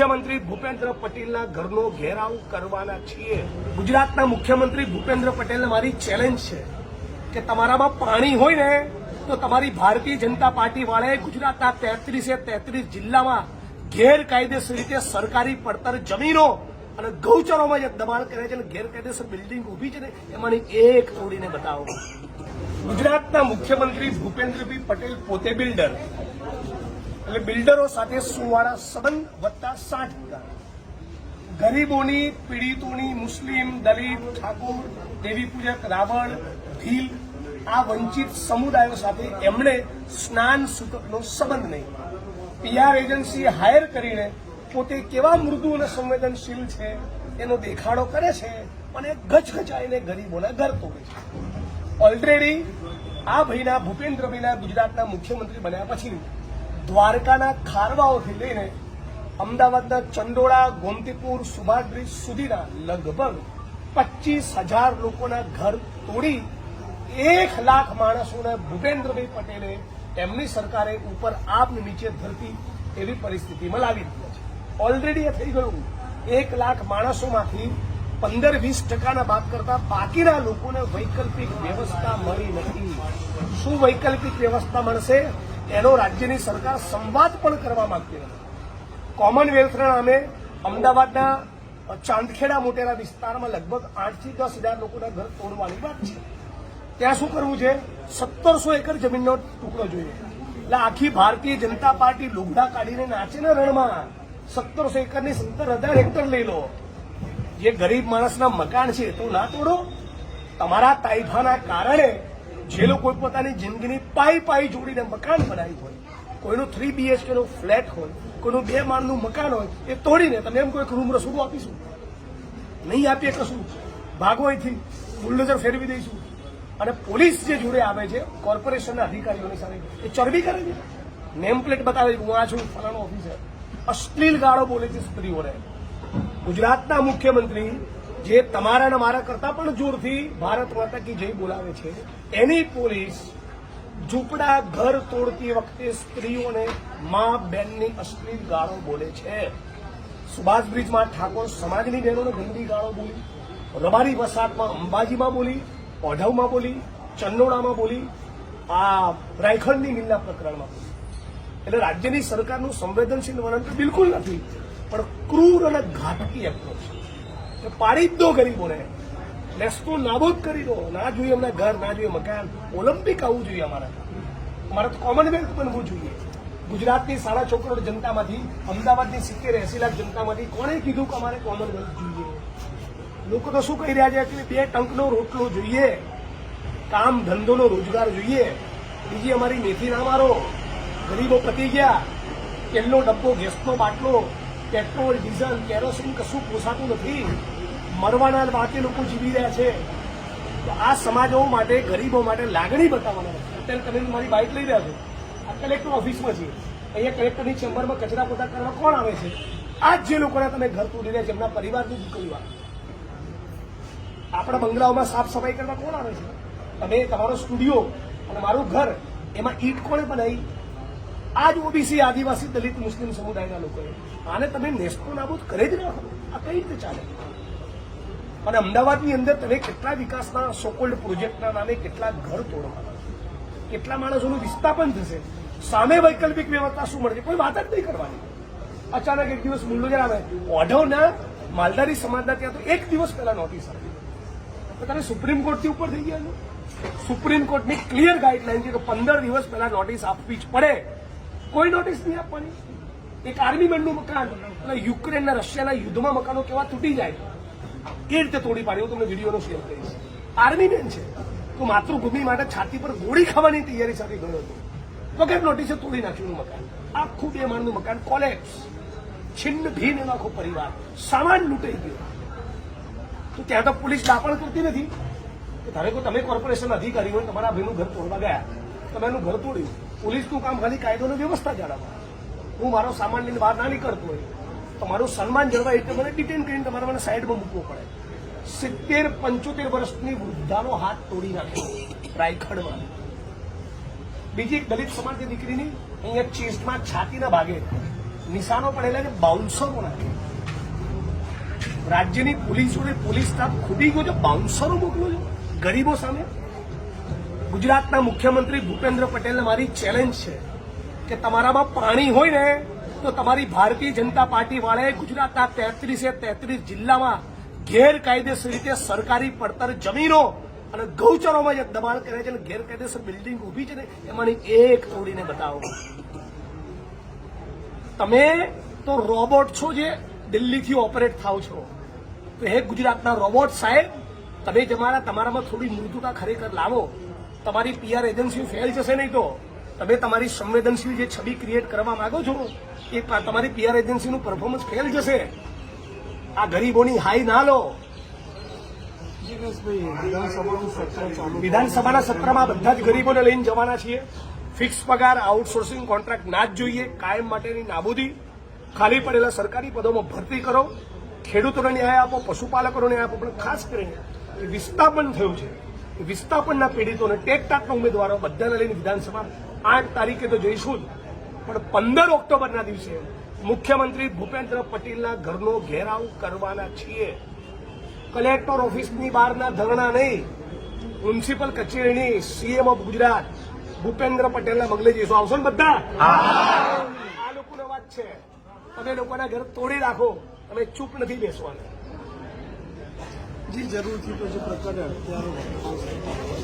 મુખ્યમંત્રી ભૂપેન્દ્ર પટેલના ઘરનો ઘેરાવ કરવાના છીએ. ગુજરાતના મુખ્યમંત્રી ભૂપેન્દ્ર પટેલને મારી ચેલેન્જ છે કે તમારામાં પાણી હોય ને, તો તમારી ભારતીય જનતા પાર્ટી વાળાએ ગુજરાતના તેત્રીસે તેત્રીસ જિલ્લામાં ગેરકાયદેસર રીતે સરકારી પડતર જમીનો અને ગૌચરોમાં જે દબાણ કરે છે અને ગેરકાયદેસર બિલ્ડિંગ ઊભી છે ને, એમાંની એક તોડીને બતાવો. ગુજરાતના મુખ્યમંત્રી ભૂપેન્દ્રભાઈ પટેલ પોતે બિલ્ડર. એટલે બિલ્ડરો સાથે સુવાળા સંબંધ વત્તા સાઠ વીઘા ગરીબોની, પીડિતોની, મુસ્લિમ, દલિત, ઠાકોર, દેવી પૂજક, રાવણ, ભીલ, આ વંચિત સમુદાયો સાથે એમણે સ્નાન સૂતકનો સંબંધ નહીં. પીઆર એજન્સી હાયર કરીને પોતે કેવા મૃદુ અને સંવેદનશીલ છે એનો દેખાડો કરે છે અને ગચગચાઈને ગરીબોના ઘર તોડે છે. ઓલરેડી આ ભાઈના ભૂપેન્દ્રભાઈના ગુજરાતના મુખ્યમંત્રી બન્યા પછી દ્વારકાના ખારવાઓથી લઈને અમદાવાદના ચંડોળા ગોમતીપુર સુભાદ્રી સુધીના લગભગ પચીસ હજાર લોકોના ઘર તોડી એક લાખ માણસોને ભૂપેન્દ્રભાઈ પટેલે એમની સરકારે ઉપર આપને નીચે ધરતી એવી પરિસ્થિતિમાં લાવી દીધી છે. ઓલરેડી એ થઈ ગયું. એક લાખ માણસોમાંથી પંદર વીસ ટકાના બાદ કરતા બાકીના લોકોને વૈકલ્પિક વ્યવસ્થા મળી નથી. શું વૈકલ્પિક વ્યવસ્થા મળશે? એનો રાજ્યની સરકાર સંવાદ પણ કરવા માંગતી નથી. કોમનવેલ્થના નામે અમદાવાદના ચાંદખેડા મોટેરા વિસ્તારમાં લગભગ આઠથી દસ હજાર લોકોના ઘર તોડવાની વાત છે. ત્યાં શું કરવું છે? સત્તરસો એકર જમીનનો ટુકડો જોઈએ. એટલે આખી ભારતીય જનતા પાર્ટી લુગડા કાઢીને નાચે ને રણમાં સત્તરસો એકરની સત્તર હજાર હેક્ટર લઈ લો. જે ગરીબ માણસના મકાન છે તો ના તોડો. તમારા તાઇફાના કારણે જે લોકો પોતાની જિંદગીની પાઈ પાઈ જોડીને મકાન બનાવ્યું હોય, કોઈનું થ્રી બીએચકે નું ફ્લેટ હોય, કોઈનું બે માળનું મકાન હોય, એ તોડીને તમે એમ કોઈ રૂમ રસોડું આપીશું. નહીં આપીએ કશું. ભાગો અહીંથી, બુલડોઝર ફેરવી દઈશું. અને પોલીસ જે જોડે આવે છે, કોર્પોરેશનના અધિકારીઓની સાથે, એ ચરબી કરે છે. નેમ પ્લેટ બતાવે હું આ છું, ફલાણો ઓફિસર અશ્લીલ ગાળો બોલે છે સ્ત્રીઓને. ગુજરાતના મુખ્યમંત્રી જે તમારા મારા કરતા પણ જોરથી ભારત માતા કી જય બોલાવે છે, એની પોલીસ ઝૂંપડા ઘર તોડતી વખતે સ્ત્રીઓને મા બેનની અશ્લીલ ગાળો બોલે છે. સુભાષ બ્રિજમાં ઠાકોર સમાજની બહેનોને ગંદી ગાળો બોલી, રબારી વસાતમાં અંબાજીમાં બોલી, ઓઢવમાં બોલી, ચંદોડામાં બોલી, આ રાયખંડની મિલના પ્રકરણમાં બોલી. એટલે રાજ્યની સરકારનું સંવેદનશીલ વર્ણન તો બિલકુલ નથી, પણ ક્રૂર અને ઘાતકી એપ્રોચ પાડી જ દો ગરીબોને. નેસ્તો નાબૂદ કરી દો. ના જોઈએ અમને ઘર, ના જોઈએ મકાન. ઓલિમ્પિક આવવું જોઈએ અમારા. અમારે તો કોમનવેલ્થ બનવું જોઈએ. ગુજરાતની સાડા છ કરોડ જનતામાંથી, અમદાવાદની સિત્તેર એસી લાખ જનતામાંથી કોણે કીધું કે અમારે કોમનવેલ્થ જોઈએ? લોકો તો શું કહી રહ્યા છે કે બે ટંકનો રોટલો જોઈએ, કામ ધંધોનો રોજગાર જોઈએ, બીજી અમારી મેથી ના મારો. ગરીબો પતી ગયા, તેલનો ડબ્બો, ગેસનો બાટલો પેટ્રોલ, ડીઝલ, કેરોસીન કશું પોસાતું નથી. મરવાના બાકી લોકો જીવી રહ્યા છે. તો આ સમાજો માટે, ગરીબો માટે લાગણી બતાવવાના અત્યારે તમે મારી બાઇક લઈ રહ્યા છો. આ કલેક્ટર ઓફિસમાં છીએ. અહીંયા કલેક્ટરની ચેમ્બરમાં કચરા પોતા કરવા કોણ આવે છે? આ જે લોકોના તમે ઘર તોડી રહ્યા છે, એમના પરિવારની દીકરીઓ આપણા બંગલાઓમાં સાફ સફાઈ કરવા કોણ આવે છે? તમે, તમારો સ્ટુડિયો અને મારું ઘર, એમાં ઈટ કોણે બનાવી? આ જ ઓબીસી આદિવાસી દલિત મુસ્લિમ સમુદાયના લોકોએ આને તમે નેસ્તો નાબૂદ કરી જ નાખો આ કઈ રીતે ચાલે? અને અમદાવાદની અંદર તમે કેટલા વિકાસના સોકોલ્ડ પ્રોજેક્ટના નામે કેટલા ઘર તોડવાના કેટલા માણસોનું વિસ્થાપન થશે? સામે વૈકલ્પિક વ્યવસ્થા શું મળશે? કોઈ વાત જ નહીં કરવાની. અચાનક એક દિવસ બુલડોઝર આવે. ઓઢવના માલધારી સમાજના ત્યાં તો એક દિવસ પહેલા નોટિસ આવી. તો તમે સુપ્રીમ કોર્ટથી ઉપર થઈ ગયા સુપ્રીમ કોર્ટની ક્લિયર ગાઈડલાઈન છે કે પંદર દિવસ પહેલા નોટિસ આપવી જ પડે. કોઈ નોટિસ નહીં આપવાની. એક આર્મી મેનનું મકાન, અને યુક્રેનના રશિયાના યુદ્ધમાં મકાનો કેવા તૂટી જાય. એ રીતે તોડી પાડી હું તમને વિડીયોનો શેર કરીશ. આર્મી મેન છે. તો માતૃભૂમિ માટે છાતી પર ગોળી ખાવાની તૈયારી સાથે ગયો હતો. વગર નોટિસે તોડી નાખ્યું મકાન. આખું બે માળનું મકાન કોલેપ્સ છિન્ન ભીન એનો આખો પરિવાર. સામાન લૂંટાઈ ગયો. તો ત્યાં તો પોલીસ દાપણ કરતી નથી. ધારો કે તમે કોર્પોરેશન અધિકારી હોય તમારા ભાઈનું ઘર તોડવા ગયા. તમે એનું ઘર તોડ્યું. પોલીસનું કામ ખાલી કાયદોની વ્યવસ્થા જાળવવા. હું મારો સામાન લઈને બહાર ના નીકળતો હોય, તો મારું સન્માન જળવાય એટલે મને ડિટેન કરીને તમારે મને સાઈડમાં મૂકવો પડે. સિત્તેર, પંચોતેર વર્ષની વૃદ્ધાનો હાથ તોડી નાખ્યો રાયખડમાં. બીજી એક દલિત સમાજની દીકરીની અહીંયા ચેસ્ટમાં છાતીના ભાગે નિશાનો પડેલા ને બાઉન્સરો નાખ્યો. રાજ્યની પોલીસ જોડે પોલીસ સ્ટાફ ખૂટી ગયો છે, બાઉન્સરો મોકલો છો, ગરીબો સામે. ગુજરાતના મુખ્યમંત્રી ભૂપેન્દ્ર પટેલને મારી ચેલેન્જ છે કે તમારામાં પાણી હોય ને, તો તમારી ભારતીય જનતા પાર્ટી વાળાએ ગુજરાતના તેત્રીસે તેત્રીસ જિલ્લામાં ગેરકાયદેસર રીતે સરકારી પડતર જમીનો અને ગૌચરોમાં જે દબાણ કરે છે અને ગેરકાયદેસર બિલ્ડિંગ ઊભી છે ને, એમાંની એક તોડીને બતાવો. તમે તો રોબોટ છો જે દિલ્હીથી ઓપરેટ થાવ છો. તો હે ગુજરાતના રોબોટ સાહેબ, તમે તમારા તમારામાં થોડી મૃદુતા ખરેખર લાવો. તમારી પીઆર એજન્સી ફેલ જશે નહીં તો તમે તમારી સંવેદનશીલ જે છબી ક્રિએટ કરવા માંગો છો, એ તમારી પીઆર એજન્સીનું પરફોર્મન્સ ફેલ જશે. આ ગરીબોની હાઈ ના લો. વિધાનસભાના સત્રમાં બધા જ ગરીબોને લઈને જવાના છીએ. ફિક્સ પગાર આઉટસોર્સિંગ કોન્ટ્રાક્ટ ના જ જોઈએ, કાયમ માટેની નાબૂદી. ખાલી પડેલા સરકારી પદોમાં ભરતી કરો. ખેડૂતોને ન્યાય આપો, પશુપાલકોને ન્યાય આપો, પણ ખાસ કરીને વિસ્થાપન થયું છે. વિસ્થાપનના પીડિતોને ટેકટાકના ઉમેદવારો બધાને લઈને વિધાનસભા આઠ તારીખે તો જઈશું જ. પણ પંદર ઓક્ટોબરના દિવસે મુખ્યમંત્રી ભૂપેન્દ્ર પટેલના ઘરનો ઘેરાવ કરવાના છીએ. કલેક્ટર ઓફિસની બહારના ધરણા નહીં. મ્યુનિસિપલ કચેરીની સીએમ ઓફ ગુજરાત ભૂપેન્દ્ર પટેલના બંગલે જઈશું. આવશો ને બધા? આ લોકોનો વાત છે. તમે લોકોના ઘર તોડી રાખો તમે ચૂપ નથી બેસવાના. જી જરૂરથી તો જે પ્રકરણ અત્યારે